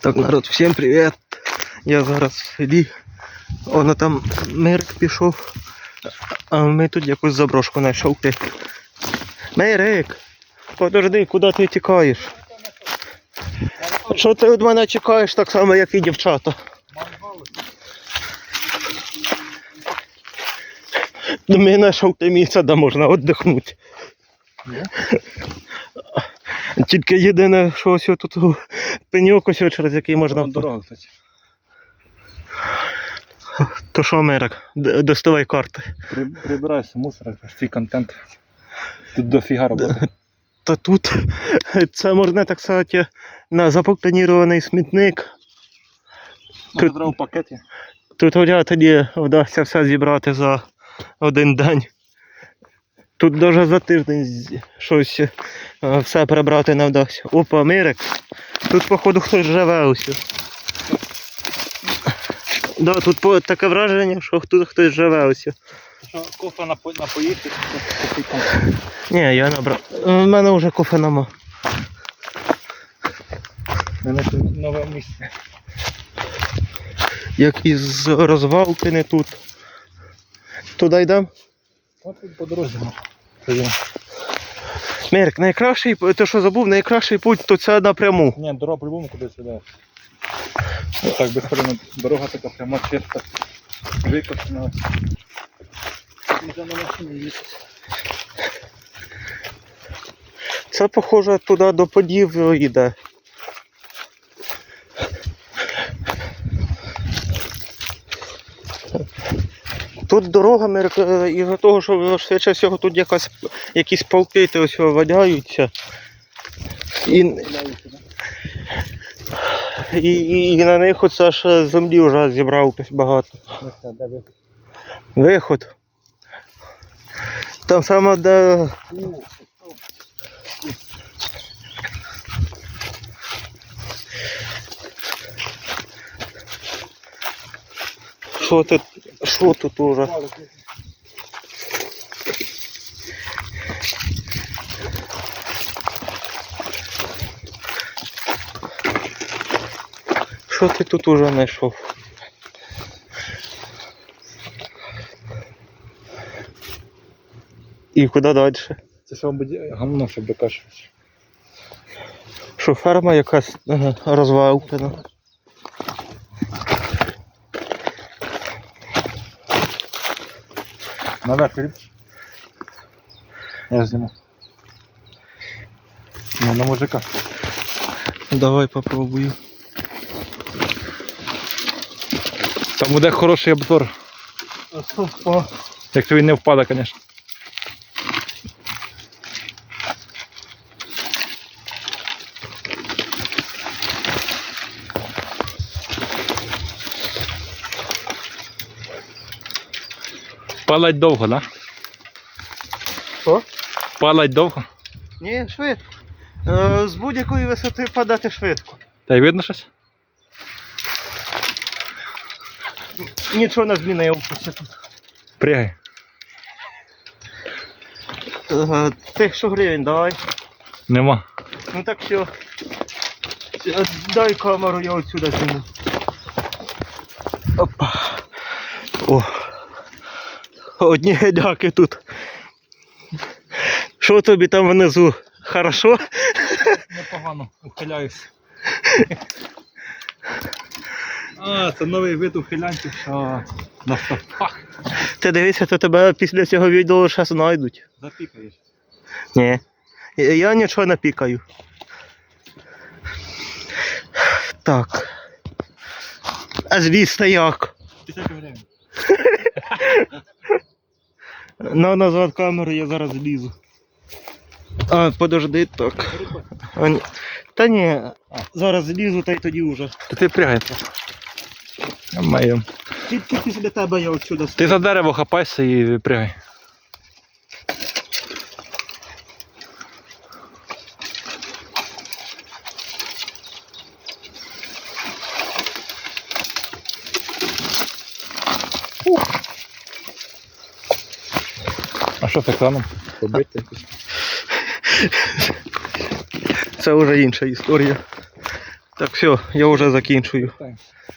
Так, народ, всім привіт. Я зараз в селі. Воно там Мирк пішов. А ми тут якусь заброшку знайшов. Мирик! Подожди, куди ти тікаєш? Що ти від мене чекаєш так само, як і дівчата? Ми знайшов те місце, де можна віддихнути. Тільки єдине, що ось тут пеньок, ось через який можна. Дорога. То що, Мирик, доставай карти. При, прибирайся, мусор, свій контент. Тут дофіга роботи. Та тут це можна так сказати на запропонірований смітник. Треба в пакеті. Тут тоді вдасться все зібрати за один день. Тут навіть за тиждень щось е, все прибрати не вдасться. Опа, Мирик. Тут, походу, хтось живе усі. Да, тут таке враження, що тут хтось живе. Що, кофе напо, напоїти, попити. Ні, я набрав. У мене вже кофе нема. Ми знайшли нове місце. Якісь розвалки не тут. Туди йдемо. От по дорозі. Мерк, найкращий, ти що забув, найкращий путь то це напряму. Ні, дорога по-любому кудись сюди. Так, безперечно, дорога така пряма чиста. Викошена. Можна на машині їхати. Це похоже туди до подів йде. Тут дорога Мерк, е, із-за того, що швидше всього тут якась, якісь палки то ось валяються. І, і, і, і на них оце ж землі вже зібрав багато. Виход. Там саме де. Що тут? Що тут уже? Що ти тут уже знайшов? І куди далі? Це що буде гамно, щоб докашувати. Що ферма якась розвалена. Наверх любиш? Я зніму. Ну, на мужика. Давай попробую. Там буде хороший обзор. Якщо він не впаде, звісно. Палать довго, да? Що? Палать довго. Ні, швидко. Е, з будь-якої висоти падати швидко. Та й видно щось? Нічого не змінилося тут. Пригай. Е, Тисячу гривень давай. Нема. Ну так все. Е, Дай камеру, я отсюда зніму. Опа. О. Одні геляки тут. Що тобі там внизу? Хорошо? Непогано, ухиляюсь. А, це новий вид ухилянців, що на стопах Ти дивися, то тебе після цього відео ще знайдуть. запікаєш. Ні. Я нічого не пікаю. Так. А звісно як? Тисячу гривень. На назад камеру я зараз лізу. А, подожди, так. А, ні. Та ні, зараз лізу та й тоді вже. Та ти пригай. Маю. Тільки після тебе я отсюда Ти за дерево хапайся і пригай. А що це краном? Побити? Це вже інша історія. Так все, я вже закінчую.